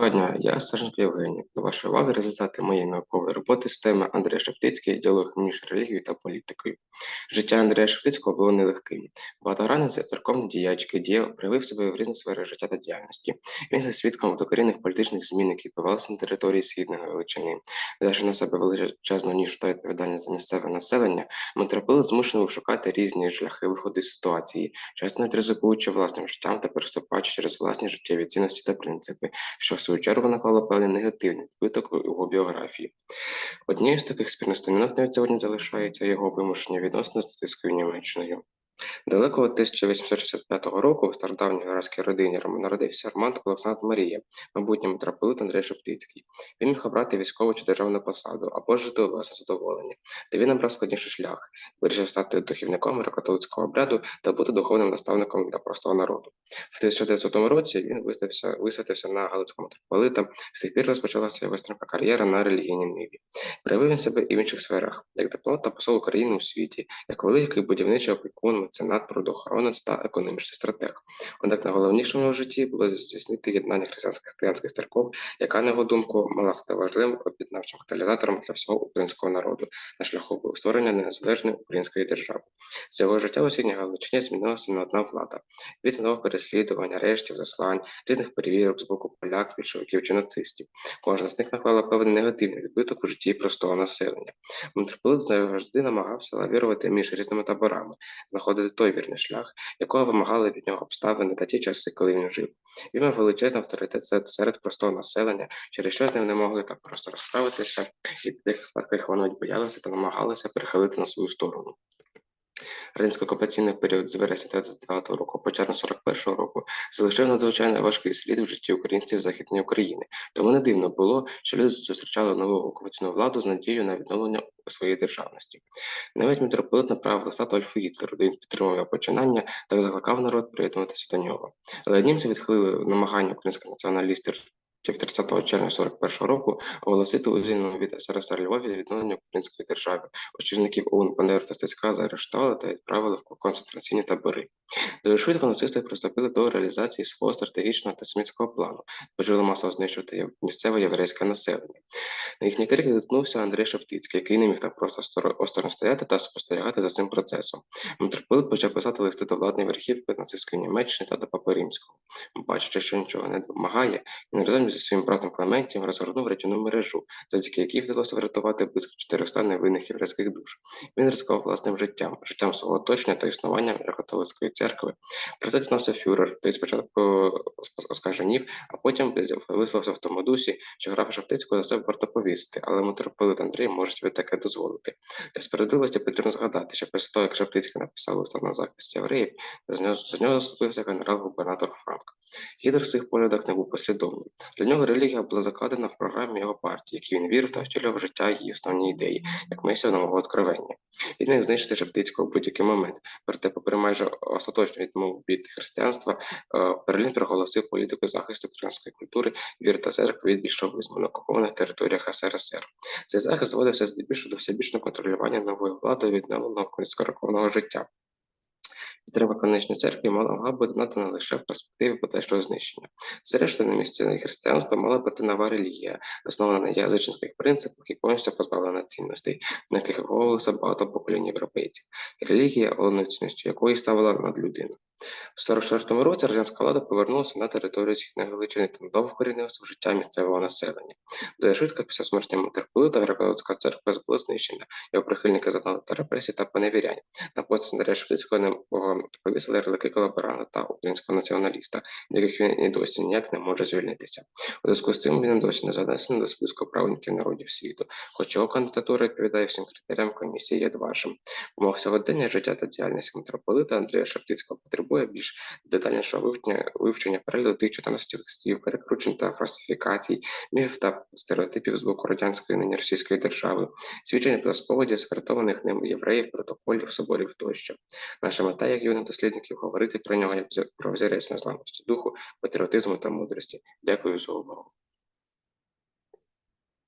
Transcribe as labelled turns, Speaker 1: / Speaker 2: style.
Speaker 1: Доброго дня, я Саженко Євгеній. До вашої уваги результати моєї наукової роботи з теми Андрія Шептицький діалог між релігією та політикою. Життя Андрія Шептицького було нелегким. Багатогранний церковний діяч, який діяв, проявив себе в різних сферах життя та діяльності. Він став свідком докорінних політичних змін, які відбувалися на території Східної Галичини. Взявши на себе величезну ніж та відповідальність за місцеве населення, митрополит змушений шукати різні шляхи виходу з ситуації, часто навіть ризикуючи власним життям та переступаючи через власні життєві цінності та принципи, що в свою чергу наклало певний негативний відбиток у його біографії. Однією з таких спільних сторінок навіть сьогодні залишається його вимушення відносини з нацистською Німеччиною. Далеко 1865 року в стародавній геройській родині народився Роман Олександр Марія, майбутній митрополит Андрій Шептицький. Він міг обрати військову чи державну посаду або жити у власне задоволення, де він обрав складніший шлях, вирішив стати духівником католицького обряду та бути духовним наставником для простого народу. В 1900 році він виставився, висвятився на Галицького митрополита, з тих пір розпочалася його стрімка кар'єра на релігійній ниві. Проявив він себе і в інших сферах, як дипломат та посол України у світі, як великий будівничий опікун меценат, природоохоронець та економічний стратег. Однак найголовнішим у житті було здійснити єднання християнських християнських церков, яка, на його думку, мала стати важливим об'єднавчим каталізатором для всього українського народу на шляху створення незалежної української держави. З його життя східній Галичині змінилася не одна влада. Він знав переслідувань, арештів, заслань, різних перевірок з боку поляк, більшовиків чи нацистів. Кожна з них наклала певний негативний відбиток у житті простого населення. Митрополит завжди намагався лавірувати між різними таборами, знаходити той вірний шлях, якого вимагали від нього обставини та ті часи, коли він жив. Він мав величезний авторитет серед простого населення, через що з ним не могли так просто розправитися, і в тих випадках вони боялися та намагалися перехилити на свою сторону. Радянсько окупаційний період з вересня 39 року по червня 41 року залишив надзвичайно важкий слід в житті українців Західної України. Тому не дивно було, що люди зустрічали нову окупаційну владу з надією на відновлення своєї державності. Навіть митрополит направив листа Альфу Гітлеру, де він підтримав його починання та закликав народ приєднуватися до нього. Але німці відхилили намагання українських націоналістів в 30 червня 41 року оголосити у звільненому від СРСР Львові відновлення української держави. Очільників ОУН Бандеру та Стецька заарештували та відправили в концентраційні табори. Дуже швидко нацисти приступили до реалізації свого стратегічного та смітського плану, почали масово знищувати місцеве єврейське населення. На їхній крик зіткнувся Андрій Шептицький, який не міг так просто осторонь стояти та спостерігати за цим процесом. Митрополит почав писати листи до владної верхівки нацистської Німеччини та до Папи Римського. Бачачи, що нічого не допомагає, він разом зі своїм братом Клементієм розгорнув рятівну мережу, завдяки якій вдалося врятувати близько 400 невинних єврейських душ. Він ризикував власним життям, життям свого оточення та існуванням католицької церкви. Про це дізнався фюрер, той спочатку оскаженів, а потім висловився в тому дусі, що графа Шептицького за це варто повісити, але митрополит Андрій може собі таке дозволити. Для справедливості потрібно згадати, що після того, як Шептицький написав листа на захист євреїв, за нього, за нього заступився генерал-губернатор Франк. Гідер в своїх поглядах не був послідовним. Для нього релігія була закладена в програмі його партії, які він вірив та втілював життя її основні ідеї, як мисія нового откровення. Він міг знищити Шептицького в будь-який момент, проте, попри майже остаточну відмову від християнства, е, Берлін проголосив політику захисту української культури, віри та церкви від більшовизму на окупованих територіях СРСР. Цей захист зводився здебільшого до всебічного контролювання новою владою відновленого кольсько життя. Підтримка канонічної церкви мала могла бути надана лише в перспективі подальшого знищення. Зрештою, на місці християнства мала бути нова релігія, заснована на язичницьких принципах і повністю позбавлена цінностей, на яких виховувалося багато поколінь європейців. Релігія, головною якої ставила над людину. В 44-му році радянська влада повернулася на територію Східної Галичини та надовго вкорінилася в життя місцевого населення. Дуже швидко після смерті митрополита Греко-Католицька церква була знищена, його прихильники зазнали та репресій та поневірянь. На пост Андрія Швидського повісили ярлики колаборанта та українського націоналіста, яких він і досі ніяк не може звільнитися. У зв'язку з цим він досі не занесений до списку правників народів світу, хоча його кандидатура відповідає всім критеріям комісії Єдвашем. Умов сьогодення життя та діяльність митрополита Андрія Шептицького потребує більш детальнішого вивчення, вивчення перегляду тих 14 листів, перекручень та фальсифікацій, міфів та стереотипів з боку радянської нині російської держави, свідчення про сповіді скартованих ним євреїв, протоколів, соборів тощо. Наша мета, як юних дослідників, говорити про нього як про взірець незламності духу, патріотизму та мудрості. Дякую за увагу.